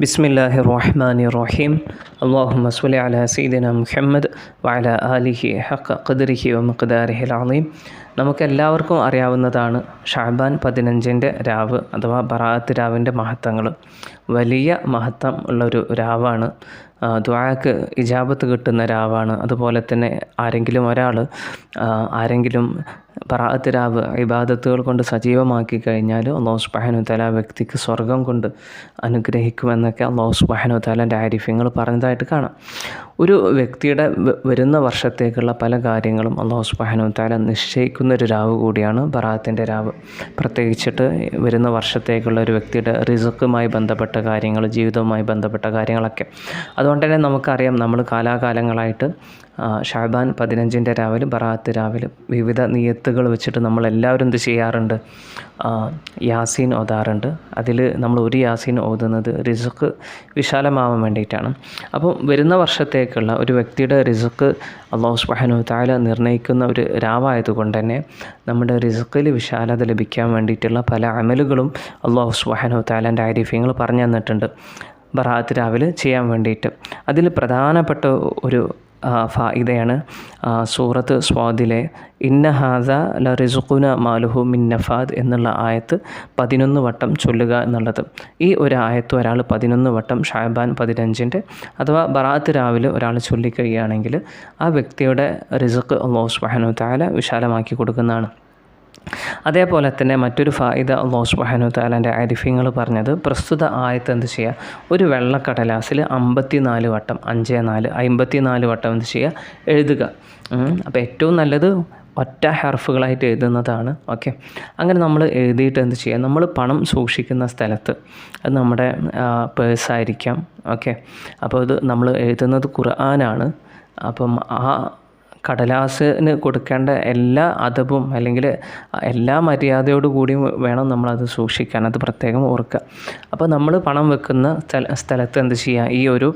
ബിസ്മില്ലാഹി റഹ്മാനി റഹീം അള്ളാഹുമ സുലി അല സീദിന മുഹമ്മദ് വഅല ആലിഹി ഹക്ക ഖദ്രിഹി വമഖദാരിഹി അലീം നമുക്കെല്ലാവർക്കും അറിയാവുന്നതാണ് ഷാബാൻ പതിനഞ്ചിന്റെ രാവ് അഥവാ ബറാഅത്ത് രാവിന്റെ മഹത്വങ്ങൾ. വലിയ മഹത്വം ഉള്ളൊരു രാവാണ്. ദുആക്ക് ഇജാബത്ത് കിട്ടുന്ന രാവാണ്. അതുപോലെ തന്നെ ആരെങ്കിലും ഒരാൾ ആരെങ്കിലും രാവ് ഇബാദത്തുകൾ കൊണ്ട് സജീവമാക്കി കഴിഞ്ഞാൽ അള്ളാഹു സുബാനു തല വ്യക്തിക്ക് സ്വർഗം കൊണ്ട് അനുഗ്രഹിക്കുമെന്നൊക്കെ അള്ളാഹു സുബാനു തലാന്റെ ആരിഫ്യങ്ങൾ പറഞ്ഞതായിട്ട് കാണാം. ഒരു വ്യക്തിയുടെ വരുന്ന വർഷത്തേക്കുള്ള പല കാര്യങ്ങളും അള്ളാഹു സുബാനു താല നിശ്ചയിക്കുന്ന ഒരു രാവ് കൂടിയാണ് ബറാത്തിന്റെ രാവ്. പ്രത്യേകിച്ചിട്ട് വരുന്ന വർഷത്തേക്കുള്ള ഒരു വ്യക്തിയുടെ റിസക്കുമായി ബന്ധപ്പെട്ട കാര്യങ്ങൾ ജീവിതവുമായി ബന്ധപ്പെട്ട കാര്യങ്ങളൊക്കെ. അതുകൊണ്ട് തന്നെ നമുക്കറിയാം നമ്മൾ കാലാകാലങ്ങളായിട്ട് ഷാബാൻ പതിനഞ്ചിന്റെ രാവിലെ ബറാത്ത് രാവിലെ വിവിധ നിയത്തുകൾ വെച്ചിട്ട് നമ്മൾ എല്ലാവരും എന്ത് ചെയ്യാറുണ്ട്? യാസീൻ ഓതാറുണ്ട്. അതിൽ നമ്മൾ ഒരു യാസീൻ ഓതുന്നത് റിസുക്ക് വിശാലമാവാൻ വേണ്ടിയിട്ടാണ്. അപ്പം വരുന്ന വർഷത്തേക്കുള്ള ഒരു വ്യക്തിയുടെ റിസുക്ക് അള്ളാഹു സുബാനു താല നിർണയിക്കുന്ന ഒരു രാവായതുകൊണ്ട് തന്നെ നമ്മുടെ റിസ്ക്കിൽ വിശാലത ലഭിക്കാൻ വേണ്ടിയിട്ടുള്ള പല അമലുകളും അള്ളാഹു സുബാനു താലന്റെ ആരിഫ്യങ്ങൾ പറഞ്ഞു തന്നിട്ടുണ്ട്. ബറാത്ത് രാവിലെ ചെയ്യാൻ വേണ്ടിയിട്ട്. അതിൽ പ്രധാനപ്പെട്ട ഒരു ഫായിദയാണ്. സൂറത്ത് സ്വാദിലെ ഇന്ന ഹാദ ല റിസുഖുന മാലുഹു മിൻ നഫാദ് എന്നുള്ള ആയത്ത് പതിനൊന്ന് വട്ടം ചൊല്ലുക എന്നുള്ളത്. ഈ ഒരു ആയത്ത് ഒരാൾ പതിനൊന്ന് വട്ടം ഷാബാൻ പതിനഞ്ചിന്റെ അഥവാ ബറാത്ത് രാവിലെ ഒരാൾ ചൊല്ലിക്കഴിയുകയാണെങ്കിൽ ആ വ്യക്തിയുടെ റിസുഖ് അള്ളാഹു സുബാനു താല വിശാലമാക്കി കൊടുക്കുന്നതാണ്. അതേപോലെ തന്നെ മറ്റൊരു ഫായിദ അള്ളാഹു സുബാനു താലാന്റെ ആരിഫ്യങ്ങൾ പറഞ്ഞത് പ്രസ്തുത ആയത്ത് എന്ത് ചെയ്യുക ഒരു വെള്ളക്കടലാസിൽ അമ്പത്തി നാല് വട്ടം അഞ്ച് നാല് അമ്പത്തി നാല് വട്ടം എന്ത് ചെയ്യുക എഴുതുക. അപ്പോൾ ഏറ്റവും നല്ലത് ഒറ്റ ഹർഫുകളായിട്ട് എഴുതുന്നതാണ്. ഓക്കെ. അങ്ങനെ നമ്മൾ എഴുതിയിട്ട് എന്ത് ചെയ്യുക നമ്മൾ പണം സൂക്ഷിക്കുന്ന സ്ഥലത്ത് അത് നമ്മുടെ പേഴ്സായിരിക്കാം ഓക്കെ. അപ്പോൾ അത് നമ്മൾ എഴുതുന്നത് ഖുർആനാണ്. അപ്പം ആ കടലാസിന് കൊടുക്കേണ്ട എല്ലാ അതപും അല്ലെങ്കിൽ എല്ലാ മര്യാദയോടു കൂടിയും വേണം നമ്മളത് സൂക്ഷിക്കാൻ. അത് പ്രത്യേകം ഓർക്കുക. അപ്പോൾ നമ്മൾ പണം വെക്കുന്ന സ്ഥല സ്ഥലത്ത് എന്ത് ചെയ്യുക? ഈ ഒരു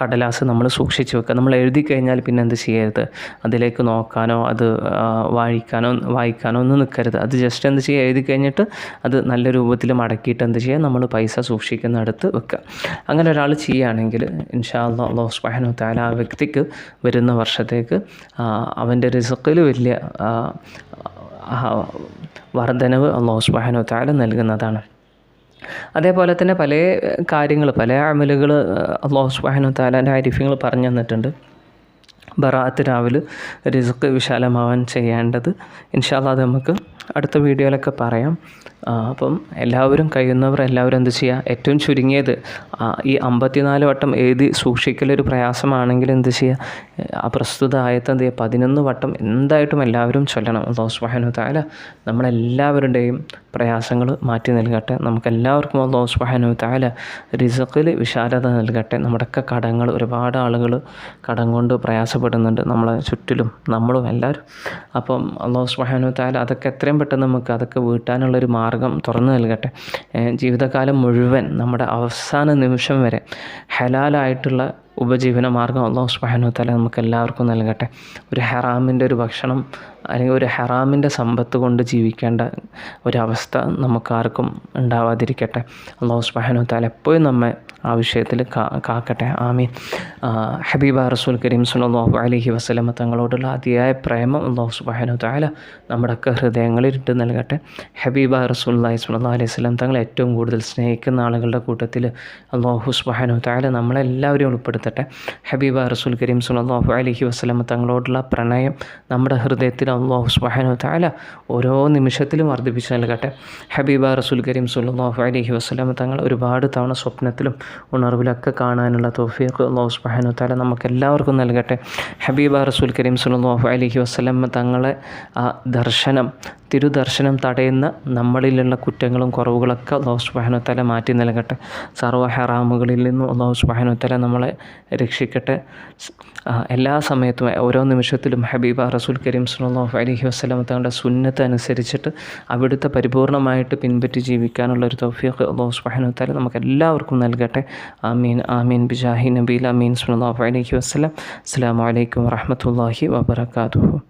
കടലാസ് നമ്മൾ സൂക്ഷിച്ച് വെക്കുക. നമ്മൾ എഴുതി കഴിഞ്ഞാൽ പിന്നെ എന്ത് ചെയ്യരുത്? അതിലേക്ക് നോക്കാനോ അത് വായിക്കാനോ വായിക്കാനോ ഒന്നും നിൽക്കരുത്. അത് ജസ്റ്റ് എന്ത് ചെയ്യുക? എഴുതി കഴിഞ്ഞിട്ട് അത് നല്ല രൂപത്തിൽ മടക്കിയിട്ട് എന്ത് ചെയ്യുക? നമ്മൾ പൈസ സൂക്ഷിക്കുന്നിടത്ത് വെക്കുക. അങ്ങനെ ഒരാൾ ചെയ്യുകയാണെങ്കിൽ ഇൻഷാ അള്ളാഹ് സുബാനു താല ആ വ്യക്തിക്ക് വരുന്ന വർഷത്തേക്ക് അവന്റെ റിസക്കിൽ വലിയ വർധനവ് അള്ളാഹു സുബാനു താല നൽകുന്നതാണ്. അതേപോലെ തന്നെ പല കാര്യങ്ങൾ പല അമലുകൾ അള്ളാഹു സുബാനു താലാന്റെ ആരിഫ്യങ്ങൾ പറഞ്ഞു തന്നിട്ടുണ്ട്. ബറാത്ത് രാവിലെ റിസ്ക് വിശാലമാവാൻ ചെയ്യേണ്ടത്. ഇൻഷാല്ലാ അത് നമുക്ക് അടുത്ത വീഡിയോയിലൊക്കെ പറയാം. അപ്പം എല്ലാവരും കഴിയുന്നവർ എല്ലാവരും എന്ത് ചെയ്യുക ഏറ്റവും ചുരുങ്ങിയത് ഈ അമ്പത്തിനാല് വട്ടം എഴുതി സൂക്ഷിക്കലൊരു പ്രയാസമാണെങ്കിൽ എന്ത് ചെയ്യുക ആ പ്രസ്തുത ആയത്ത് എന്ത് ചെയ്യുക പതിനൊന്ന് വട്ടം എന്തായിട്ടും എല്ലാവരും ചൊല്ലണം. അള്ളാഹു സുബാനു താല നമ്മളെല്ലാവരുടെയും പ്രയാസങ്ങൾ മാറ്റി നൽകട്ടെ. നമുക്കെല്ലാവർക്കും അള്ളാഹു സുബാനു താല റിസക്കിൽ വിശാലത നൽകട്ടെ. നമ്മുടെയൊക്കെ കടങ്ങൾ ഒരുപാട് ആളുകൾ കടം കൊണ്ട് പ്രയാസപ്പെടുന്നുണ്ട്. നമ്മളെ ചുറ്റിലും നമ്മളും എല്ലാവരും. അപ്പം അള്ളാഹു സുബാനു താല അതൊക്കെ എത്രയും പെട്ടെന്ന് നമുക്ക് അതൊക്കെ വീട്ടാനുള്ളൊരു മാർഗം തുറന്നു നൽകട്ടെ. ജീവിതകാലം മുഴുവൻ നമ്മുടെ അവസാന നിമിഷം വരെ ഹലാലായിട്ടുള്ള ഉപജീവന മാർഗം അള്ളാഹു സുബാനു തല നമുക്ക് എല്ലാവർക്കും നൽകട്ടെ. ഒരു ഹറാമിന്റെ ഒരു ഭക്ഷണം അല്ലെങ്കിൽ ഒരു ഹറാമിന്റെ സമ്പത്ത് കൊണ്ട് ജീവിക്കേണ്ട ഒരവസ്ഥ നമുക്കാർക്കും ഉണ്ടാവാതിരിക്കട്ടെ. അള്ളാഹു സുബാനു തല എപ്പോഴും നമ്മെ ആ വിഷയത്തിൽ കാക്കട്ടെ. ആമീൻ. ഹബീബ റസൂൽ കരീം സുല്ലാഹു അലഹി വസ്ലമ തങ്ങളോടുള്ള അതിയായ പ്രേമം അള്ളാഹു സുബാനു താല നമ്മുടെയൊക്കെ ഹൃദയങ്ങളിൽ ഇട്ട് നൽകട്ടെ. ഹബീബ റസൂൽ റസൂല്ലാഹി സുല്ലാ അലൈഹി സ്വലം തങ്ങൾ ഏറ്റവും കൂടുതൽ സ്നേഹിക്കുന്ന ആളുകളുടെ കൂട്ടത്തിൽ അള്ളാഹു സുബാനു താല നമ്മളെല്ലാവരെയും ഉൾപ്പെടുത്തട്ടെ. ഹബീബ റസൂൽ കരീം സുല്ലാഹു അലഹി വസ്ലമ തങ്ങളോടുള്ള പ്രണയം നമ്മുടെ ഹൃദയത്തിൽ അള്ളാഹു സുബാനു താല ഓരോ നിമിഷത്തിലും വർദ്ധിപ്പിച്ച് നൽകട്ടെ. ഹബീബ റസൂൽ കരീം സുല്ലാഹു അലഹി വസ്ലമ തങ്ങൾ ഒരുപാട് തവണ സ്വപ്നത്തിലും ഉണർവിലൊക്കെ കാണാനുള്ള തോഫീഖ് അള്ളാഹു സുബാനു താല നമുക്ക് എല്ലാവർക്കും നൽകട്ടെ. ഹബീബ റസൂൽ കരീം സുല്ലാഹു അലഹി വസ്ലം തങ്ങളെ ആ ദർശനം തിരുദർശനം തടയുന്ന നമ്മളിലുള്ള കുറ്റങ്ങളും കുറവുകളൊക്കെ അള്ളാഹു സുബാനു മാറ്റി നൽകട്ടെ. സർവ ഹറാമുകളിൽ നിന്നും അള്ളാഹു സുബാനു നമ്മളെ രക്ഷിക്കട്ടെ. എല്ലാ സമയത്തും ഓരോ നിമിഷത്തിലും ഹബീബ റസൂൽ കരീം സുല്ലാഹു അലഹി വസ്ലം തങ്ങളുടെ സുന്നത്ത് അനുസരിച്ചിട്ട് അവിടുത്തെ പരിപൂർണമായിട്ട് പിൻപറ്റി ജീവിക്കാനുള്ള ഒരു തൗഫീഖ് അള്ളാഹു സുബാനു തല നമുക്ക് എല്ലാവർക്കും നൽകട്ടെ. ആമീൻ ആമീൻ. ബിജാഹി നബീൽ അമീൻ സുല്ലാഹു അലഹി വസ്ലം അസ്സാം വലൈക്കും വാഹമത്തല്ലാഹി വാബർക്കാത്തു